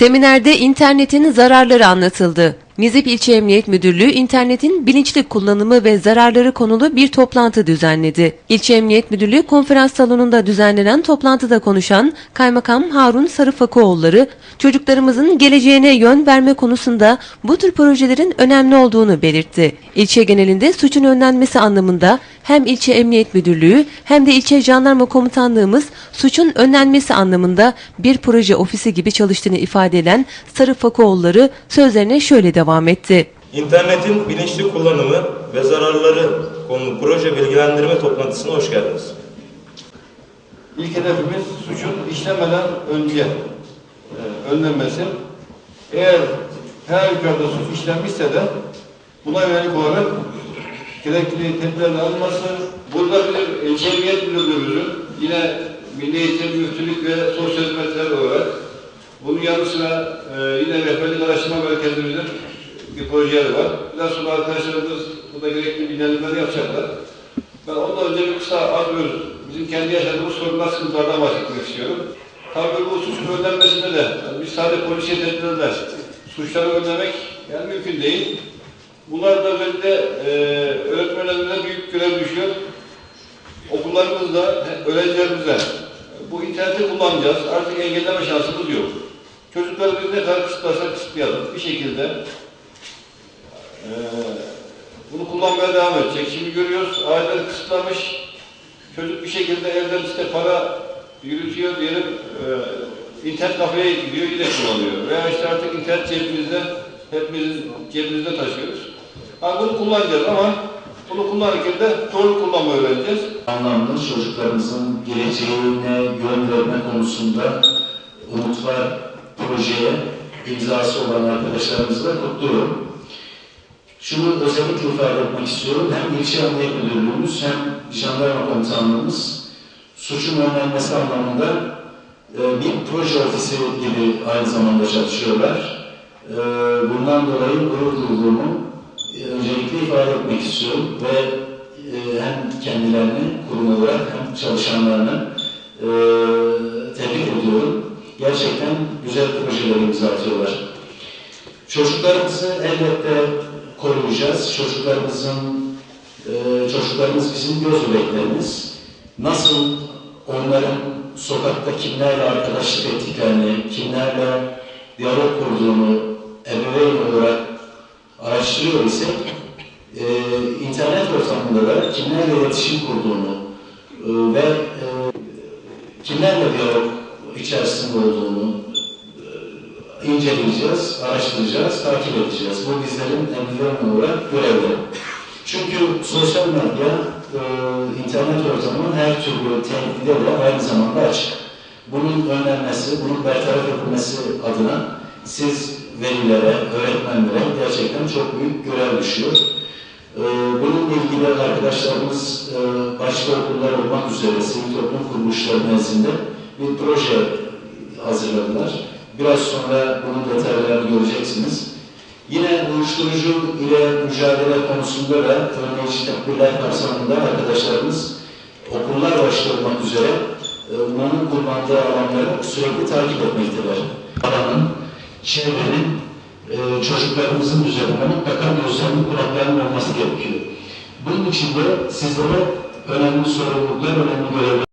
Seminerde internetin zararları anlatıldı. Nizip İlçe Emniyet Müdürlüğü internetin bilinçli kullanımı ve zararları konulu bir toplantı düzenledi. İlçe Emniyet Müdürlüğü konferans salonunda düzenlenen toplantıda konuşan Kaymakam Harun Sarıfakoğulları, çocuklarımızın geleceğine yön verme konusunda bu tür projelerin önemli olduğunu belirtti. İlçe genelinde suçun önlenmesi anlamında hem ilçe Emniyet Müdürlüğü hem de ilçe Jandarma Komutanlığımız suçun önlenmesi anlamında bir proje ofisi gibi çalıştığını ifade eden Sarıfakoğulları sözlerine şöyle devam etti. İnternetin bilinçli kullanımı ve zararları konulu proje bilgilendirme toplantısına hoş geldiniz. İlk hedefimiz suçun işlemeden önce e, önlenmesi. Eğer her halükarda suç işlenmişse de buna yönelik olarak gerekli tedbirlerin alınması, burada bir ilçe emniyet müdürlüğümüzün yine Milli Eğitim, Müftülük ve Sosyal Hizmetler olarak bunun yanı sıra e, yine rehberlik araştırma merkezimizin bir projeleri var. Biraz sonra arkadaşlarımız burada gerekli bilgilendirmeleri yapacaklar. Ben ondan önce bir kısa az öz bizim kendi yaşadığımız sorunlar, sıkıntılardan bahsetmek istiyorum. Tabii bu suçun önlenmesinde de yani biz sadece polisiye tedbirlerle suçları önlemek yani mümkün değil. Bunlar da özellikle e, öğretmenlerimize büyük görev düşüyor. Okullarımızda, öğrencilerimize bu interneti kullanacağız. Artık engelleme şansımız yok. Çocukları biz ne kadar kısıtlarsak kısıtlayalım. Bir şekilde e, bunu kullanmaya devam edecek. Şimdi görüyoruz aileler kısıtlamış. Çocuk bir şekilde evden işte para yürütüyor diyelim e, internet kafeye gidiyor yine kullanıyor. Veya işte artık internet cebimizde hepimizin cebimizde taşıyoruz. Ha, bunu kullanacağız ama bunu kullanırken de doğru kullanmayı öğreneceğiz. anlamda çocuklarımızın geleceğine yön verme konusunda umut var projeye imzası olan arkadaşlarımızı da kutluyorum. Şunu özellikle ifade etmek istiyorum. Hem ilçe emniyet müdürlüğümüz hem jandarma komutanlığımız suçun önlenmesi anlamında e, bir proje ofisi gibi aynı zamanda çalışıyorlar. E, Bundan dolayı gurur duyduğumu e, öncelikle ifade etmek istiyorum ve e, hem kendilerini kurum olarak hem çalışanlarını e, tebrik ediyorum. Gerçekten güzel projeler imza atıyorlar. Çocuklarımızı elbette koruyacağız. Çocuklarımızın e, çocuklarımız bizim göz bebeklerimiz. Nasıl onların sokakta kimlerle arkadaşlık ettiklerini, kimlerle diyalog kurduğunu ebeveyn olarak araştırıyor isek e, internet ortamında da kimlerle iletişim kurduğunu e, ve e, kimlerle diyalog içerisinde olduğunu inceleyeceğiz, araştıracağız, takip edeceğiz. Bu bizlerin ebeveyn olarak görevleri. Çünkü sosyal medya, e, internet ortamı her türlü tehdide de aynı zamanda açık. Bunun önlenmesi, bunun bertaraf edilmesi adına siz velilere, öğretmenlere gerçekten çok büyük görev düşüyor. Ee, Bununla ilgili arkadaşlarımız e, başka okullar olmak üzere sivil toplum kuruluşları nezdinde bir proje hazırladılar. Biraz sonra bunun detaylarını göreceksiniz. Yine uyuşturucu ile mücadele konusunda da önleyici tedbirler kapsamında arkadaşlarımız okullar başta üzere e, bunun kullandığı alanları sürekli takip etmektedir. Alanın, çevrenin, e, çocuklarımızın üzerinde mutlaka gözlerinin kulaklarının olması gerekiyor. Bunun için de sizlere önemli sorumluluklar, önemli görevler